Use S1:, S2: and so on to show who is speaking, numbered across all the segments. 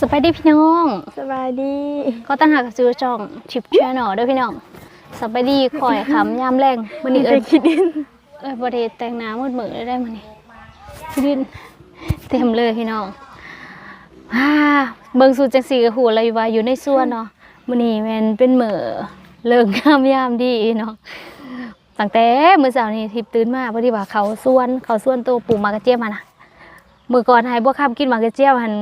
S1: สบายดีพี่น้อง
S2: สบายดี
S1: ก็ตั้งหากบซื้อช่องชิปแชนอลด้วยพี่น้องสบายดีคอยคำยามแรงมันนี่เอิ
S2: ไป
S1: ญ
S2: คิดดิน
S1: เอ้ยบริแต่งหน้ำมืดมือได้ได้มันนี่พี่ดินเต็มเลยพี่น้องฮ่าเบิ่งสูตรจังสีกับหูอะไรว่าอยู่ในสวนเนาะมันนี่แมันเป็นเหมือเลิกงามยามดีเนาะตั้งแต่มื้อเช้านี้ทิพย์ตื่นมาพอดีว่าเขาสวนเขาสวนตัวปลูกหมากระเจี๊ยบมานะมื้อก่อนให้บ่ค้ำกินหมากระเจี๊ยบหัน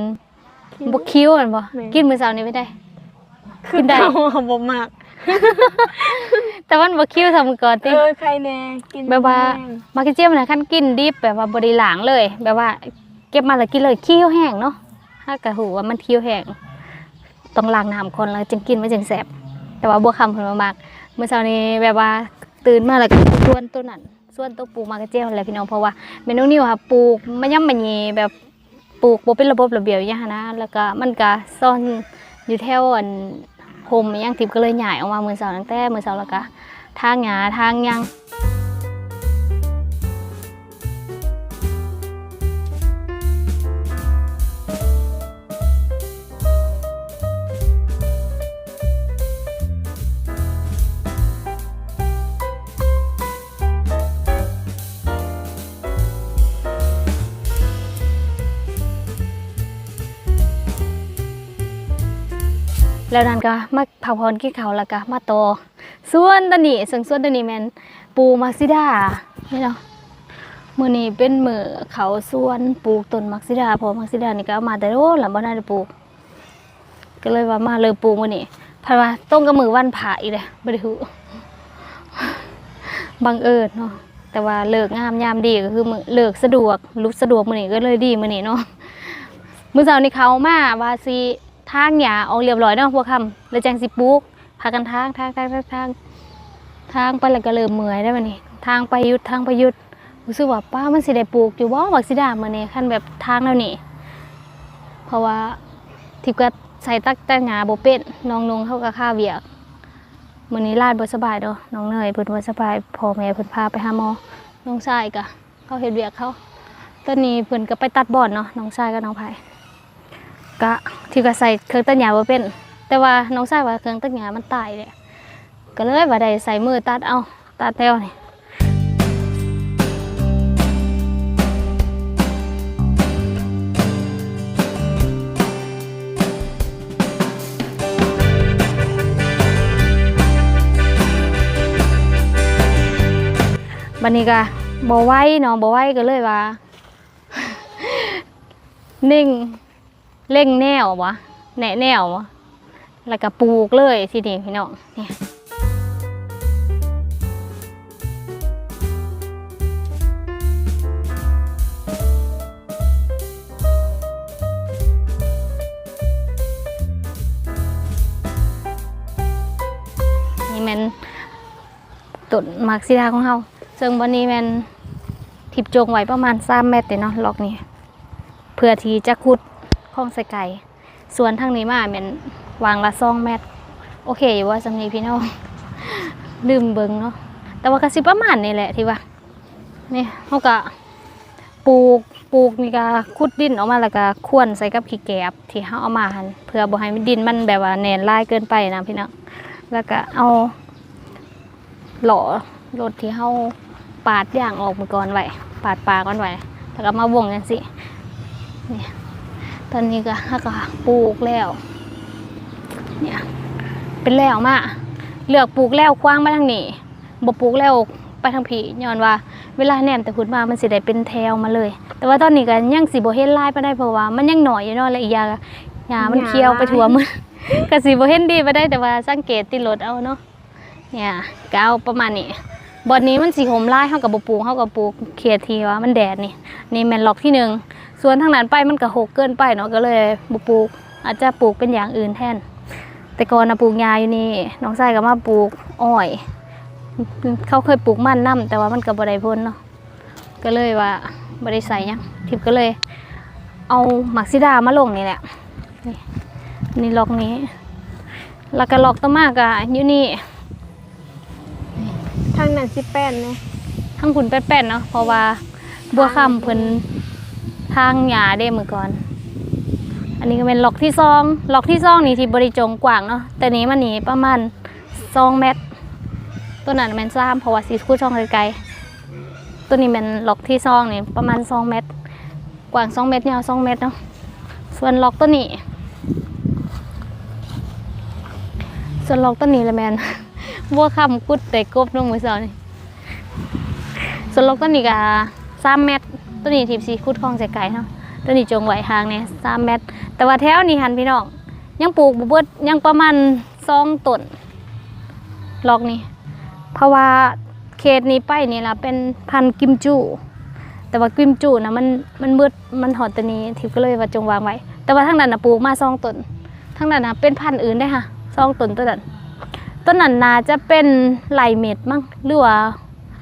S1: บ่คิ้วหันบ่กินมื้อเช้านี้ไม่ได้
S2: คือ
S1: กินได้
S2: เก่าอะบ่มาก
S1: แต่มันบ่คิ้วทำมื้อก่อนติ
S2: เออใครแน่กิน
S1: แบบว่า
S2: แห้ง
S1: มากระเจี๊ยบนะขั้นกินดิบแบบว่าบริหลางเลย แบบว่า เก็บมาแล้วกินเลยเคี้ยวแห้งเนาะถ้ากะหูว่ามันเคี้ยวแห้งต้องล้างน้ำคนแล้วจึงกินไม่จึงแสบแต่ว่าบัวคำเพิ่นมามากเมื่อเช้านี้แบบว่าตื่นมาแล้วก็ส่วนตัวนั้นส่วนตัวปลูกมากระเจี๊ยบอะไรพี่น้องเพราะว่าเมนูนี้ค่ะปลูกมันย่ำมันยีแบบ ปลูกบ่เป็นระบบระเบียบอย่างนั้นนะแล้วก็มันก็ซ่อนอยู่แถวอันโฮมอย่างทิพย์ก็เลยใหญ่ออกมาเมื่อเช้าตั้งแต่เมื่อเช้าแล้วก็ทางหญ้าทางยัง แล้วนั่นก็มาเผาพรกี่เขาวแล้วก็มาโตอส่วนตอนนี้ซึ่งส่วนตอนนี้แมนปูมักซิดานี่เนาะมือนี้เป็นมือเขาส่วนปลูกต้นมักซิดาพราะมักซิดานี่ก็มาแต่โอ้หลังบ่ได้ปลูกก็เลยว่ามาเลยปลูกมือนี้เพราะว่าตรงกับมือวันพระอีกเลยบ่ได้ฮู้บังเอิญเนาะแต่ว่าเลิกงามยามดีก็คือมือเลิกสะดวกลุกสะดวกมือนี้ก็เลยดีมือนี้เนาะมือเช้านี้เขามาว่าสิ ทางหญ้าออกเรียบร้อยเนาะพวกคำแล้วจังสิปลูกพากันทางทางทางทางทางทางไปแล้วก็เริ่มเมื่อยได้วบัดนี้ทางไปยุดทางไปยุดรู้สึกว่าป้ามันสิได้ปลูกอยู่บ่บักสิดามื้อนี้คันแบบทางแล้วนี่เพราะว่าทิพย์ก็ใส่ตักแต่หญ้าบ่เป็นน้องนงเข้าก็ค่าเวียกมือนี้ลาดบ่สบายเด้อน้องเนยเพิ่นบ่สบายพ่อแม่เพิ่นพาไปหาหมอน้องชายก็เขาเฮ็ดเวียกเขาตอนนี้เพิ่นก็ไปตัดบอนเนาะน้องชายกับน้องไผ่ ก็ที่ก็ใส่เครื่องตัดหญ้าบ่เป็น แต่ว่าน้องชายว่าเครื่องตัดหญ้ามันตายเลยก็เลยว่าได้ใส่มือตัดเอาตัดแล้วนี่บัดนี้ก็บ่ไหวเนาะบ่ไหวก็เลยว่า นิ่ง เร่งแนววะแหนะแนววะแล้วก็ปลูกเลยทีนี้พี่น้องเนี่ยนี่มันต้นมากซีดาของเฮาซึ่งวันนี้มันทิบจงไว้ประมาณ3เมตรเด้เนาะล็อกนี้เพื่อที่จะขุด คลองใส่ไก่ส่วนทางนี้มาเป็นวางละซองเมตรโอเคอยู่ว่าสำนีพี่น้องลืมเบิงเนาะแต่ว่ากระสิประมาณนี่แหละที่ว่านี่เขาก็ปลูกปลูกนี่ก็ขุดดินออกมาแล้วก็ควนใส่กับขี้แกบที่เขาเอามาหันเพื่อบ่ให้ดินมันแบบว่าแน่นลายเกินไปนะพี่น้องแล้วก็เอาหล่อรถที่เขาปาดย่างออกมาก่อนไว้ปาดปลาก่อนไว้แล้วก็มาวงกันสินี่ ตอนนี้ก็ฮักก็ปลูกแล้ว เนี่ย เป็นแล้วมาเลือกปลูกแล้วกว้างมาทางนี้บ่ปลูกแล้วไปทางผีย้อนว่าเวลาแหนมแต่พุดมามันสิได้เป็นแถวมาเลย แต่ว่าตอนนี้ก็ยังสิบ่เห็นลายปานใดเพราะว่ามันยังหน่อยอยู่เนาะและอีกอย่างหญ้ามันเขียวไปทั่วมือก็สิบ่เห็นดีไปานใดแต่ว่าสังเกตติดรถเอาเนาะเนี่ยก็เอาประมาณนี้บอนนี้มันสิห่มลายเฮากับบ่ปลูกเฮากับปลูกเขียทีว่ามันแดดนี่นี่แมนล็อกที่หนึ่ง ส่วนทางนั้นไปมันก็หกเกินไปเนาะก็เลยบ่ปลูก อาจจะปลูกเป็นอย่างอื่นแทน แต่ก่อนนะปลูกยาอยู่นี่น้องชายก็มาปลูกอ้อย เขาเคยปลูกมันน้ำแต่ว่ามันก็บ่ได้พ้นเนาะก็เลยว่าบ่ได้ใส่หยังทิพย์ก็เลย เอาหมักซิดามาลงนี่แหละนี่นี่ล็อกนี้แล้วก็ล็อกต่อมากอะอยู่นี่
S2: ทางนั้นสิแป้นเนี่ย
S1: ทั้งคุณแป้นๆเนาะเพราะว่าบัวคำเพิ่น ทางหญ้าเด้เมื่อก่อน อันนี้ก็เป็นล็อกที่ซองล็อกที่ซองนี่ที่บริจงกว้างเนาะแต่นี้มันหนีประมาณสองเมตรตัวนั้นมันซ้ำเพราะว่าสีคู่ช่องไกลๆตัวนี้เป็นล็อกที่ซองนี่ประมาณสองเมตร กว้างสองเมตรยาวสองเมตรเนาะส่วนล็อกตัวนี้ ส่วนล็อกตัวนี้ละแมนบัวคำกุดแต่กบลงมือเสานี่ส่วนล็อกตัวนี้ก็สามเมตร ตัวนี้ทีมสีคุดคลองใส่ไก่เนาะตัวนี้จงไหวหางเนี่ยสามเมตร แต่ว่าแถวนี้หันพี่น้องยังปลูกบ่เบิดยังประมาณสองต้นลอกนี่เพราะว่าเขตนี้ไปนี่ละเป็นพันกิมจู แต่ว่ากิมจูนะมันมันมืดมันหอดตัวนี้ทิพก็เลยว่าจงวางไว้ แต่ว่าทั้งนั้นนะปลูกมาสองต้นทั้งนั้นนะเป็นพันอื่นได้ค่ะสองต้นตัวนั้นต้นนั้นนาจะเป็นไหลเม็ดมั้งหรือว่า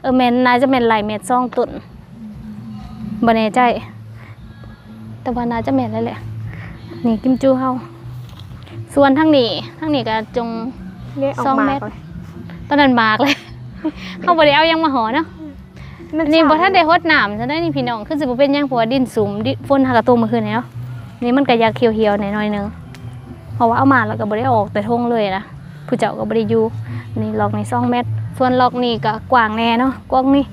S1: เออแมนนาจะเป็นไหลเม็ดสองต้น บ่แน่ใจ แต่ว่านาจะแม่นแล้วแหละ นี่กิมจูเฮาส่วนทั้งนี้ทั้งนี้ก็จง
S2: เรียกออ
S1: สอกง
S2: มา
S1: เม็ด
S2: ก่อน
S1: ต้นนั้นมากเลยเขาบ่ได้เอาหยังมาห่อเนาะ
S2: มั
S1: นี่บ่
S2: ฉ่ำ
S1: ทันได้ฮดน้ำซะได้นี่พี่น้องคือสิบ่เป็นหยังเพราะว่าดินสูงดิฝนหากระตกเมื่อคืนนี้เนาะนี่มันก็อยากเขียวๆหน่อยๆหนึงเพราะว่าเอามาแล้วก็บ่ได้เอาออกแต่ทงเลยนะผู้เจ้าก็บ่ได้อยู่นี่ล็อกนี่2เมตร ส่วนล็อกนี่ก็กว้างแน่เนาะกว้างนี่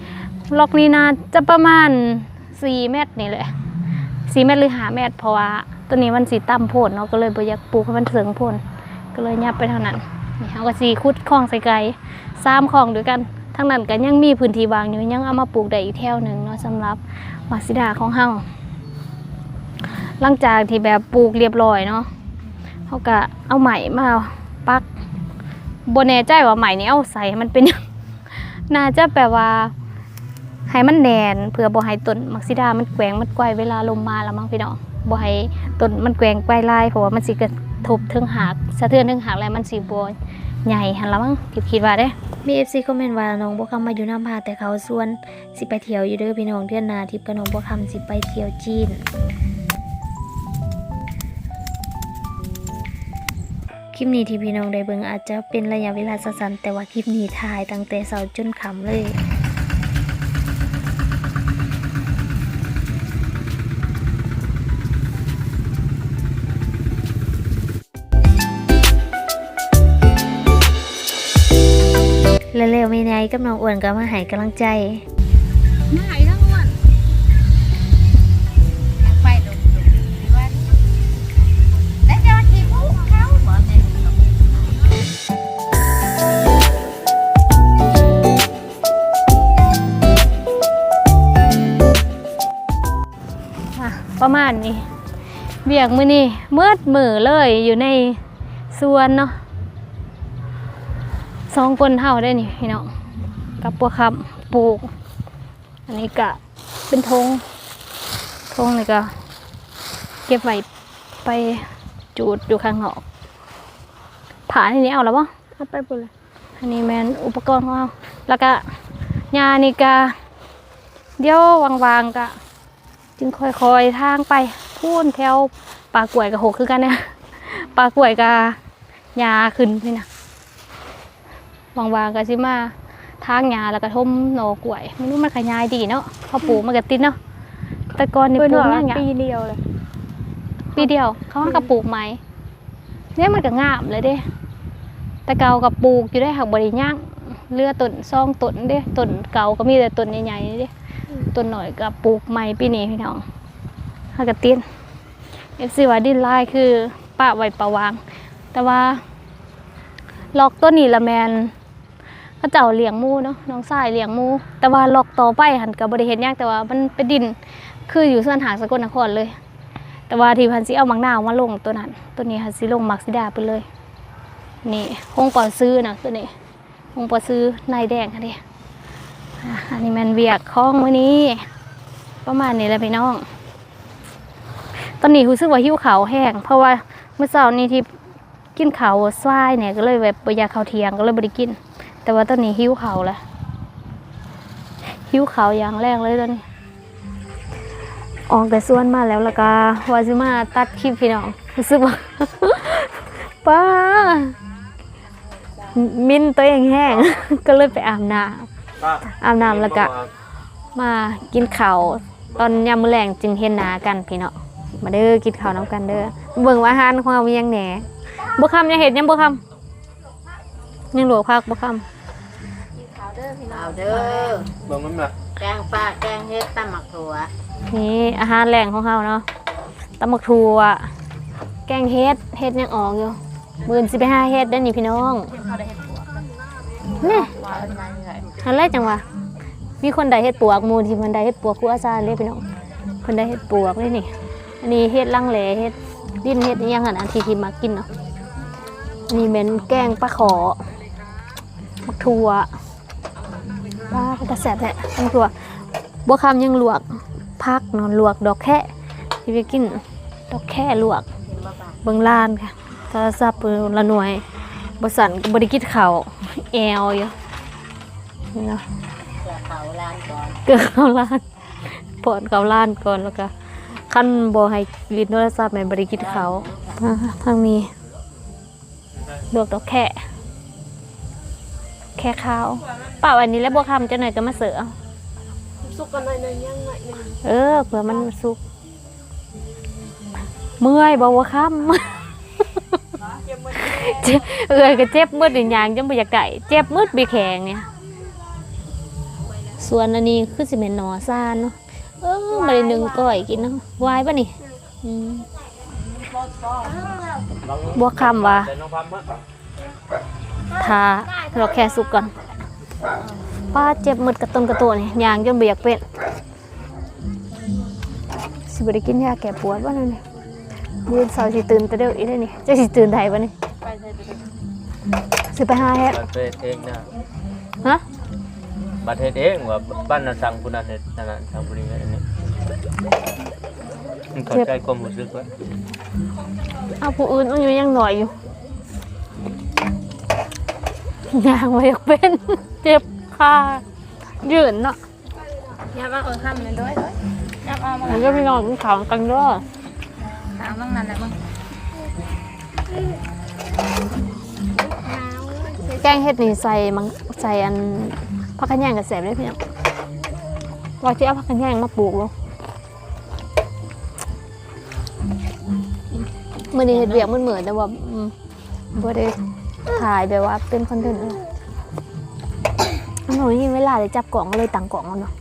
S1: ล็อกนี่น่าจะประมาณ 4เมตรนี่แหละ4เมตรหรือ5เมตรเพราะว่าตัวนี้มันสิต่ำโพดเนาะก็เลยบอยากปลูกให้มันเสริงโพนก็เลยยับไปเท่านั้นนี่เฮาก็สิขุดคลองใส่ไก่สามคลองด้วยกันทั้งนั้นก็ยังมีพื้นที่ว่างอยู่ยังเอามาปลูกได้อีกแถวหนึ่งเนาะสำหรับมักซิดาของเฮาหลังจากที่แบบปลูกเรียบร้อยเนาะเฮาก็เอาไหมมาปักบ่แน่ใจว่าไหมนี้เอาใส่มันเป็นน่าจะแปลว่า ให้มันแน่นเพื่อบ่ให้ต้นมักซิดามันแกว่งมันไกวเวลาลมมาแล้วมั้งพี่น้องบ่ให้ต้นมันแกว่งไกวลายเพราะว่ามันสิกระทบถึงหากสะเทือนถึงหากแล้วมันสิบ่ใหญ่หั่นละมั้งคิดคิดว่าเด้มี FC คอมเมนต์ว่าน้องบ่คำมาอยู่น้ำพาแต่เขาส่วนสิไปเที่ยวอยู่เด้อพี่น้องเดือนนาทิพย์กับน้องบ่คำสิไปเที่ยวจีนคลิปนี้ที่พี่น้องได้เบิ่งอาจจะเป็นระยะเวลาสั้นๆแต่ว่าคลิปนี้ถ่ายตั้งแต่เช้าจนค่ำเลย กับน้องอ้วนก็มาให้กำลังใจ
S3: มาหายทั้งวันไปดูดูดีว่าแล้วจะขี่ผู้เขาบอกเนี่ย
S1: อะประมาณนี้เบียกมือนี่มืดมือเลยอยู่ในสวนเนาะสองคนเท่าได้นี่พี่น้อง กับปัวคำปลูก อันนี้ก็เป็นธงธงนี่ก็ เก็บไว้ไปจูดอยู่ข้างนอกผ่านที่นี้เอาแล้วปะ
S2: เอาไปปุ่นเลย
S1: อันนี้แมนอุปกรณ์ของเราแล้วก็ยานี่ก็เดี๋ยววางๆก็จึงค่อยๆทางไปพูนแถวปลากล้วยกับหกคือกันเนี่ยปลากล้วยกับยาขึ้นนี่นะวางๆก็สิมา ทางยาแล้วก็ทมหนอกล้วยไม่รู้มันขยายดีเนาะเขาปลูกมันก็ติดเนาะแต่ก่อนนี่
S2: เพื่อน
S1: ปลูก
S2: ว่า
S1: นั่งอย่าง
S2: ปีเดียวเลย
S1: ปีเดียวเขาก็ปลูกไหมเนี่ยมันก็งามเลยเด้แต่เก่ากับปลูกอยู่ได้หักบริย่างเลือต้นซองต้นเด้ต้นเก่าก็มีแต่ต้นใหญ่ๆเด้ต้นหน่อยก็ปลูกใหม่ปีนี้พี่น้องหักกระตินเอฟซีว่าดินลายคือป้าไว้ประวาง แต่ว่าล็อกต้นนี้ละแมน เขาเจ้าเลี้ยงมูเนาะน้องสายเลี้ยงมู แต่ว่าล็อกต่อไปหันกับบริเห็นยากแต่ว่ามันเป็นดินคืออยู่ส่วนหางสกลนครเลย แต่ว่าทีพันสิเอามักนาวมาลงตัวนั้น ตัวนี้พันสิลงมักซิดาไปเลย นี่คงปอซื้อนะตัวนี้คงปอซื้อนายแดงค่ะดิอะอันนี้มันเวียกคล้องมื้อนี้ ประมาณนี้แหละพี่น้อง ตอนนี้รู้สึกว่าหิวเขาวแห้งเพราะว่าเมื่อเช้านี้ที่กินเขาวสวายเนี่ยก็เลยแบบบ่อยาเขาวเทียงก็เลยบ่ได้กิน แต่ว่าตอนนี้หิวเขาวแล้วหิวเขาวอย่างแรกเลยตอนนี้ ออกแต่ส่วนมาแล้วแล้วก็ว่าสิมาตัดคลิปพี่น้องรู้สึกว่าป้ามินตัวเองแห้ง ก็เลยไปอาบน้ำอาบน้ำแล้วก็มากินข้าวตอนยามมื้อแลงจึงเห็นหน้ากันพี่น้องมาเด้อกินข้าวน้ำกันเด้อเบิ่งว่าอาหารของเรามีหยังแหน่บ่คำยังเห็นยังบ่คำยังหลวกพักบ่ค
S3: เอาเด้อ
S4: เบิ่งมันมา
S3: แกงปลาแกงเฮ็ดตำหมักถั่วำ
S1: นี่อาหารแหล่งของเราเนาะตำบักถั่วแกงเฮ็ดเฮ็ดยังออกอยู่มื่นสิไปหาเฮ็ดเด้อนี่พี่น้องนี่อะไรจังวะมีคนใดเฮ็ดปวกหมูที่มันได้เฮ็ดปวกครูอาจารย์เรียกพี่น้องเพิ่นได้เฮ็ดปวกเลยนี่ อันนี้เฮ็ดลังแหลเฮ็ดดินเฮ็ดอิหยังหั่นอันที่ที่มากินเนาะอันนี้เป็นแกงปลาขอมักถั่ว ปลาเป็นตาแซ่บแท้มักถั่วบัวคำยังลวกพักเนาะลวกดอกแค่ที่ไปกินดอกแค่ลวกเบิ่งลานค่ะโทรศัพท์ละหน่วยบ่สั่นก็บ่ได้กินข้าวแอวอยู่นี่เนาะ
S3: เสือเขาลานก่อน
S1: เกิดเข้าร้านปอนเข้าร้านก่อนแล้วก็ขั้นบอให้ลินโทรศัพท์แม่นบริกินเขาวอ่าทางนี้ลวกดอกแค่ แค่ข้าวเปล่าอันนี้แล้วบวคำจะหน่อยก็มาเสือเอา
S2: สุกกันหน่อยหนึงยังหน่อยหนึง
S1: เออเผื่อมันสุก เมื่อยบอกว่าค่ำเจ็บเออก็เจ็บมืดอีกอย่างจังบ่อยากได้เจ็บมืดบีแข็งเนี่ย ส่วนอันนี้คือสิเป็นหนอซานเนาะเออมาได้หนึ่งก้อยกินเนาะวายป่ะนี่อืมบวกคำว่า ทาเราแค่สุกก่อนป้าเจ็บมืดกระตุนกระตัวนี่ยางจนเบียากเป็นสิบได้กินยาแก้ปวดวะนั่นนี่ยืนเสาร์สิตื่นแต่เดียวอีได้นี่จะสิตื่นไทยวะนี่สิไปหาแฮด
S4: บัตรเองนะ
S1: ฮะ
S4: บัตรเองว่าบ้านนาสังคุณนันเนี่ยนั่นน่ะสังคุณนี่อันนี้มันเข้าใจความรู้สึกว่า
S1: เอาผู้อื่นอายุยังหน่อยอยู่ ยางไว้อยากเป็นเจ็บขายืนเนาะ
S2: อย่ามาเออค่ำเลยด้วยอย่ามามา
S1: มันก็พี่น้องกินข้าวกันเด้อ
S2: ถามบ้างนั่นแหละมึง
S1: แกงเห็ดนี่ใส่มังใส่อันผักกระแยงกับแสบเลยพี่น้องว่าจะเอาผักกระแยงมาปลูกบ่มื่อนี้เห็ดเบียกมันเหมือนแต่ว่าอืมบ่ได้ ถ่ายแบบว่าเป็นคอนเทนต์เลยหนูยิ่งเวลาได้จับกล่องก็เลยตั้งกล่องเอาเนาะ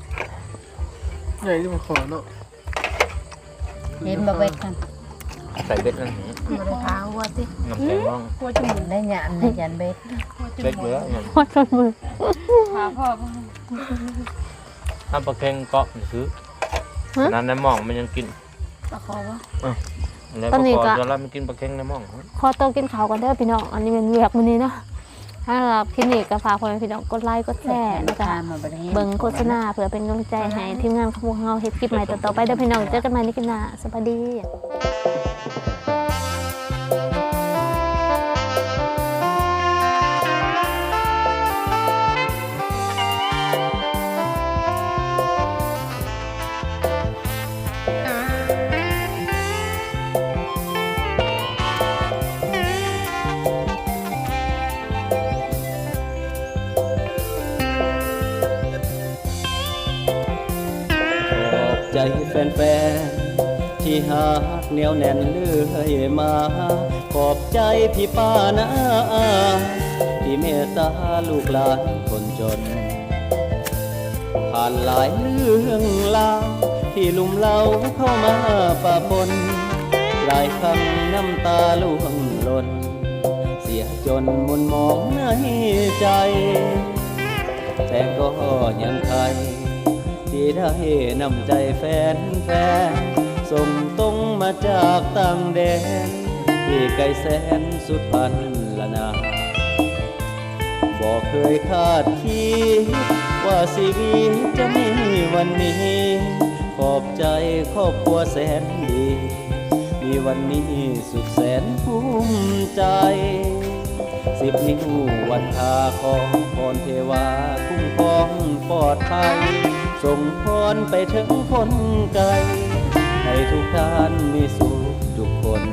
S5: ใหญ่ที่มันขอเนาะ
S3: เห็นบ่เบ็ดกัน
S4: ใส่เบ็ดนั่นนี่
S3: บ่ได้พาหัวติ
S4: น้ำแข็งน้อง
S2: กลัวจะหมุน
S3: ได้หยามในยันเบ็ด
S4: เบ็ดเบื่ออย่าง
S1: พอจนมือ
S2: พาพ่อ
S4: ถ้าปลาเค็งเกาะซื้อนั้นในหม่องมันยังกิน
S2: ตะคอวะ
S4: แล้วปลาคอจะรับมันกินปลาเค็งในหม่อง
S1: ขอตัวกินข้าวกันเด้อพี่น้อง อันนี้เป็นเวียกมื้อนี้เนาะถ้าเราคลินิกก็ฝากพ่อแม่พี่น้องกดไลค์กดแชร์แล้วก็
S3: ตามมาบ่ได้เห็น
S1: เบิ่งโฆษณาเพื่อเป็นกำลังใจให้ทีมงานของพวกเราเฮ็ดคลิปใหม่ต่อๆไปเด้อพี่น้อง เจอกันใหม่ในคลิปหน้าสวัสดี
S6: แฟนที่หาเหนียวแน่นเลื่อยมา ขอบใจพี่ป้านะอาที่เมตตาลูกหลานคนจน ผ่านหลายเรื่องราวที่ลุ่มเล่าเข้ามาปะปน หลายคำน้ำตาล่วงหล่น เสียจนมุนมองในใจ แต่ก็ยังใคร ที่ได้นำใจแฟนแฟนส่งตรงมาจากต่างแดน ที่ไกลแสนสุดพันละนาบอกเคยคาดคิดว่าชีวิตจะมีวันนี้ ขอบใจครอบครัวแสนดี มีวันนี้สุดแสนภูมิใจสิบนิ้ววันทาของพรเทวาคุ้มครองปลอดภัย ส่งพรไปถึงคนไกล ให้ทุกท่านมีสุขทุกคน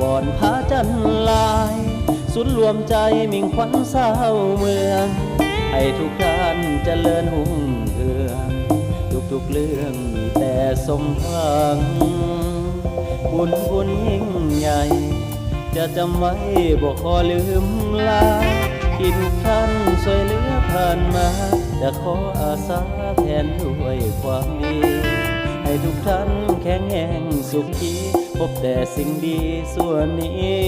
S6: วอนพระจันลาย สุดรวมใจมิ่งขวัญเศร้าเมือง ให้ทุกท่านเจริญหุ่งเรืองทุกทุกๆเรื่องมีแต่สมหวัง บุญบุญยิ่งใหญ่ จะจำไว้บอกขอลืมลาที่ทุกท่านช่วยเหลือผ่านมา จะขออาสาแทนด้วยความดี ให้ทุกท่านแข็งแรงสุขี พบแต่สิ่งดีส่วนนี้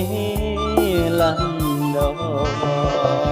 S6: ลันดอ